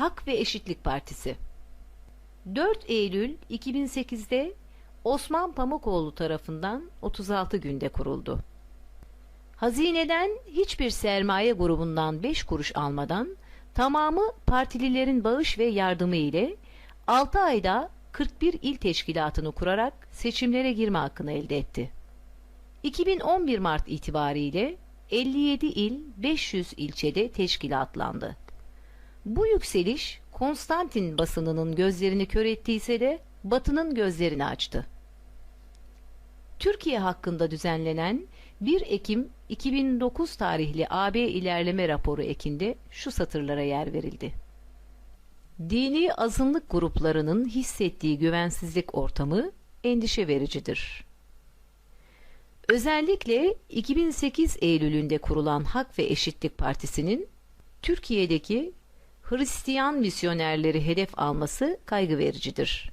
Hak ve Eşitlik Partisi 4 Eylül 2008'de Osman Pamukoğlu tarafından 36 günde kuruldu. Hazineden hiçbir sermaye grubundan 5 kuruş almadan tamamı partililerin bağış ve yardımı ile 6 ayda 41 il teşkilatını kurarak seçimlere girme hakkını elde etti. 2011 Mart itibariyle 57 il 500 ilçede teşkilatlandı. Bu yükseliş Konstantin basınının gözlerini kör ettiyse de Batı'nın gözlerini açtı. Türkiye hakkında düzenlenen 1 Ekim 2009 tarihli AB ilerleme raporu ekinde şu satırlara yer verildi. Dini azınlık gruplarının hissettiği güvensizlik ortamı endişe vericidir. Özellikle 2008 Eylül'ünde kurulan Hak ve Eşitlik Partisi'nin Türkiye'deki Hristiyan misyonerleri hedef alması kaygı vericidir.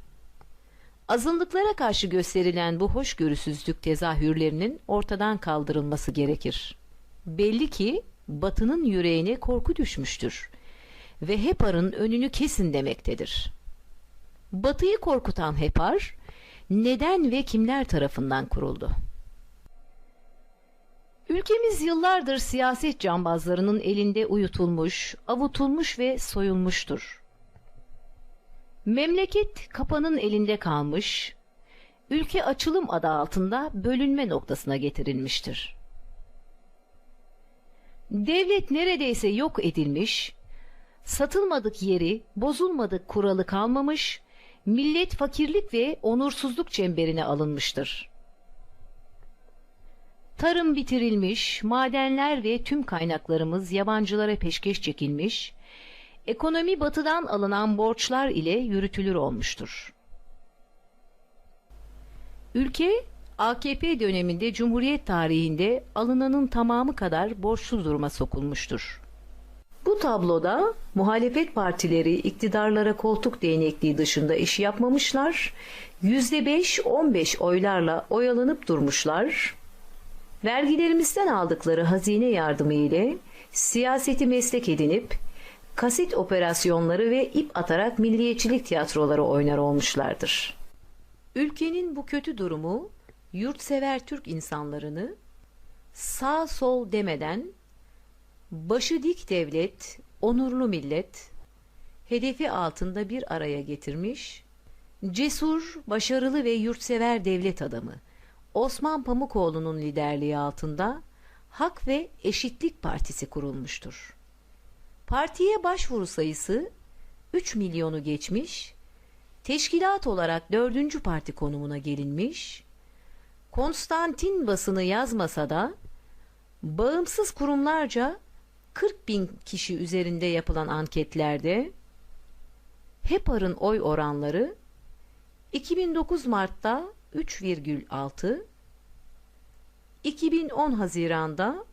Azınlıklara karşı gösterilen bu hoşgörüsüzlük tezahürlerinin ortadan kaldırılması gerekir. Belli ki Batı'nın yüreğine korku düşmüştür ve HEPAR'ın önünü kesin demektedir. Batı'yı korkutan HEPAR, neden ve kimler tarafından kuruldu? Ülkemiz yıllardır siyaset cambazlarının elinde uyutulmuş, avutulmuş ve soyulmuştur. Memleket kapanın elinde kalmış, ülke açılım adı altında bölünme noktasına getirilmiştir. Devlet neredeyse yok edilmiş, satılmadık yeri, bozulmadık kuralı kalmamış, millet fakirlik ve onursuzluk çemberine alınmıştır. Tarım bitirilmiş, madenler ve tüm kaynaklarımız yabancılara peşkeş çekilmiş, ekonomi batıdan alınan borçlar ile yürütülür olmuştur. Ülke, AKP döneminde Cumhuriyet tarihinde alınanın tamamı kadar borçlu duruma sokulmuştur. Bu tabloda muhalefet partileri iktidarlara koltuk değnekliği dışında iş yapmamışlar, %5-15 oylarla oyalanıp durmuşlar, vergilerimizden aldıkları hazine yardımı ile siyaseti meslek edinip kaset operasyonları ve ip atarak milliyetçilik tiyatroları oynar olmuşlardır. Ülkenin bu kötü durumu yurtsever Türk insanlarını sağ sol demeden başı dik devlet, onurlu millet hedefi altında bir araya getirmiş, cesur, başarılı ve yurtsever devlet adamı Osman Pamukoğlu'nun liderliği altında Hak ve Eşitlik Partisi kurulmuştur. Partiye başvuru sayısı 3 milyonu geçmiş, teşkilat olarak dördüncü parti konumuna gelinmiş, Konstantin basını yazmasa da bağımsız kurumlarca 40 bin kişi üzerinde yapılan anketlerde HEPAR'ın oy oranları 2009 Mart'ta 3,6, 2010 Haziran'da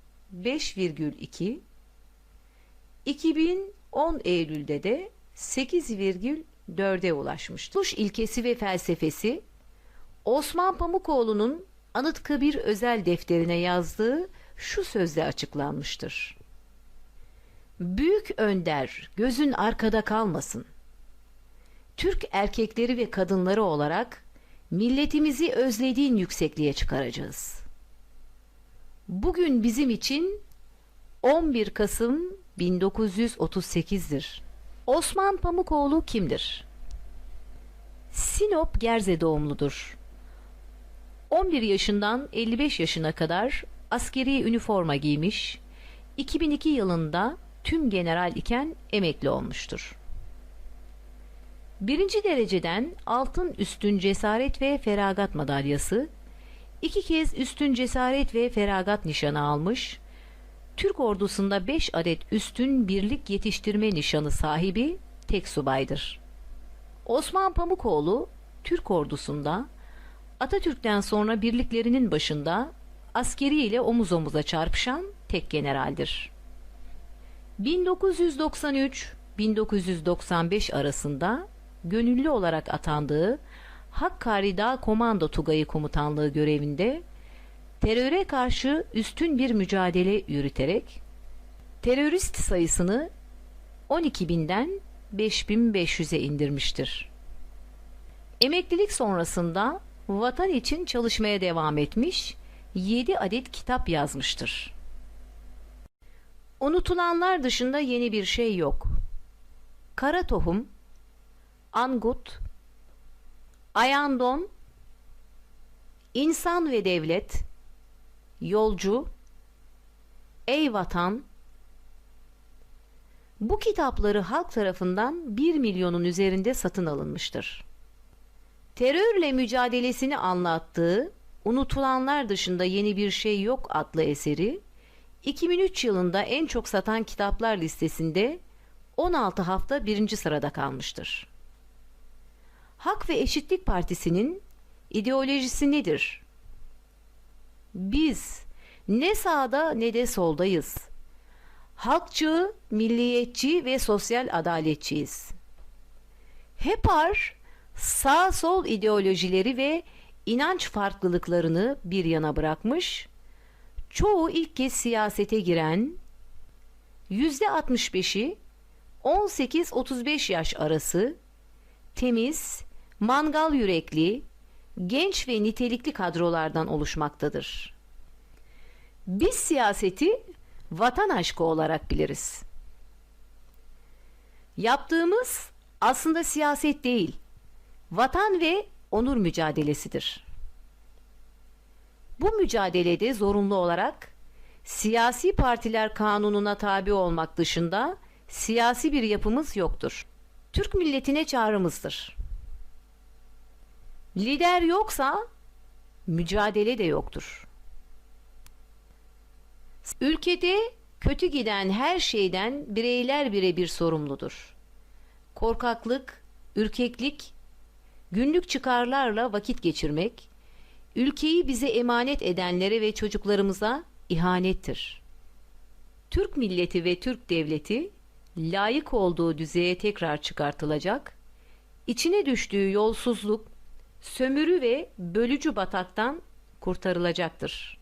5,2, 2010 Eylül'de de 8,4'e ulaşmıştır. Tuş ilkesi ve felsefesi Osman Pamukoğlu'nun Anıtkabir özel defterine yazdığı şu sözle açıklanmıştır. Büyük önder gözün arkada kalmasın. Türk erkekleri ve kadınları olarak milletimizi özlediğin yüksekliğe çıkaracağız. Bugün bizim için 11 Kasım 1938'dir. Osman Pamukoğlu kimdir? Sinop Gerze doğumludur. 11 yaşından 55 yaşına kadar askeri üniforma giymiş, 2002 yılında tüm general iken emekli olmuştur. Birinci dereceden altın üstün cesaret ve feragat madalyası, iki kez üstün cesaret ve feragat nişanı almış, Türk ordusunda 5 adet üstün birlik yetiştirme nişanı sahibi tek subaydır. Osman Pamukoğlu, Türk ordusunda Atatürk'ten sonra birliklerinin başında askeri ile omuz omuza çarpışan tek generaldir. 1993-1995 arasında gönüllü olarak atandığı Hakkari Dağ Komando Tugayı Komutanlığı görevinde teröre karşı üstün bir mücadele yürüterek terörist sayısını 12 binden 5500'e indirmiştir. Emeklilik sonrasında vatan için çalışmaya devam etmiş, 7 adet kitap yazmıştır. Unutulanlar dışında yeni bir şey yok. Kara Tohum, Angut, Ayandon, İnsan ve Devlet, Yolcu, Ey Vatan, bu kitapları halk tarafından 1 milyonun üzerinde satın alınmıştır. Terörle mücadelesini anlattığı Unutulanlar dışında yeni bir şey yok adlı eseri 2003 yılında en çok satan kitaplar listesinde 16 hafta birinci sırada kalmıştır. Hak ve Eşitlik Partisi'nin ideolojisi nedir? Biz ne sağda ne de soldayız. Halkçı, milliyetçi ve sosyal adaletçiyiz. HEPAR, sağ sol ideolojileri ve inanç farklılıklarını bir yana bırakmış, çoğu ilk kez siyasete giren, %65'i 18-35 yaş arası, temiz, mangal yürekli, genç ve nitelikli kadrolardan oluşmaktadır. Biz siyaseti vatan aşkı olarak biliriz. Yaptığımız aslında siyaset değil, vatan ve onur mücadelesidir. Bu mücadelede zorunlu olarak siyasi partiler kanununa tabi olmak dışında siyasi bir yapımız yoktur. Türk milletine çağrımızdır. Lider yoksa mücadele de yoktur. Ülkede kötü giden her şeyden bireyler birebir sorumludur. Korkaklık, ürkeklik, günlük çıkarlarla vakit geçirmek, ülkeyi bize emanet edenlere ve çocuklarımıza ihanettir. Türk milleti ve Türk devleti layık olduğu düzeye tekrar çıkartılacak, içine düştüğü yolsuzluk, sömürü ve bölücü bataktan kurtarılacaktır.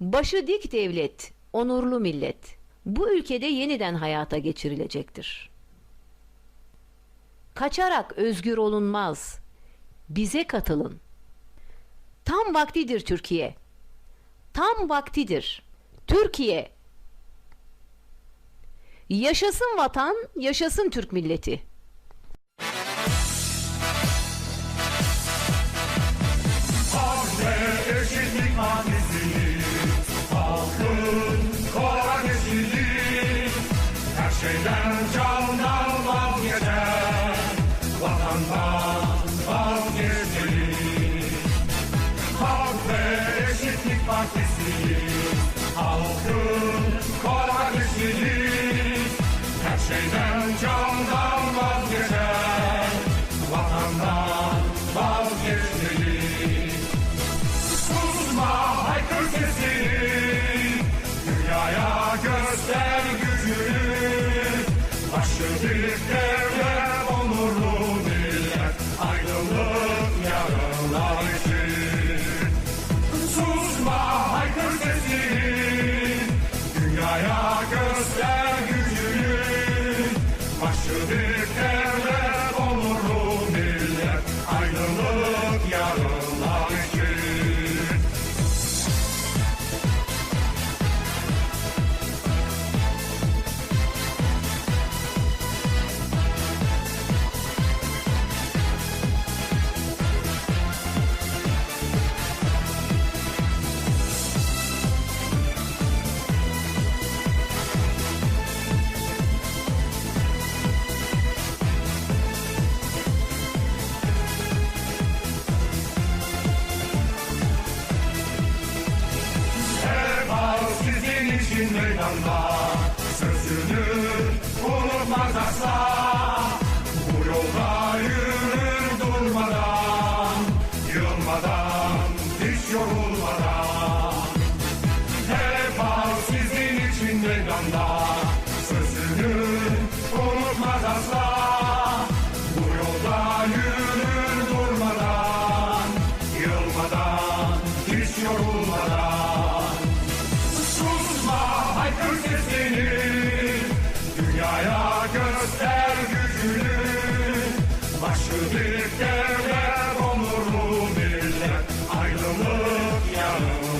Başı dik devlet, onurlu millet bu ülkede yeniden hayata geçirilecektir. Kaçarak özgür olunmaz. Bize katılın. Tam vaktidir Türkiye. Tam vaktidir. Türkiye. Yaşasın vatan, yaşasın Türk milleti. Yorulmadan Seval sizin için meydanda. Sözünü unutmaz asla. Bu yolda yürür durmadan Yılmadan, hiç yorulmadan. Susma haykır sesini. Dünyaya göster büyük devlet, onurlu millet, aydınlık young.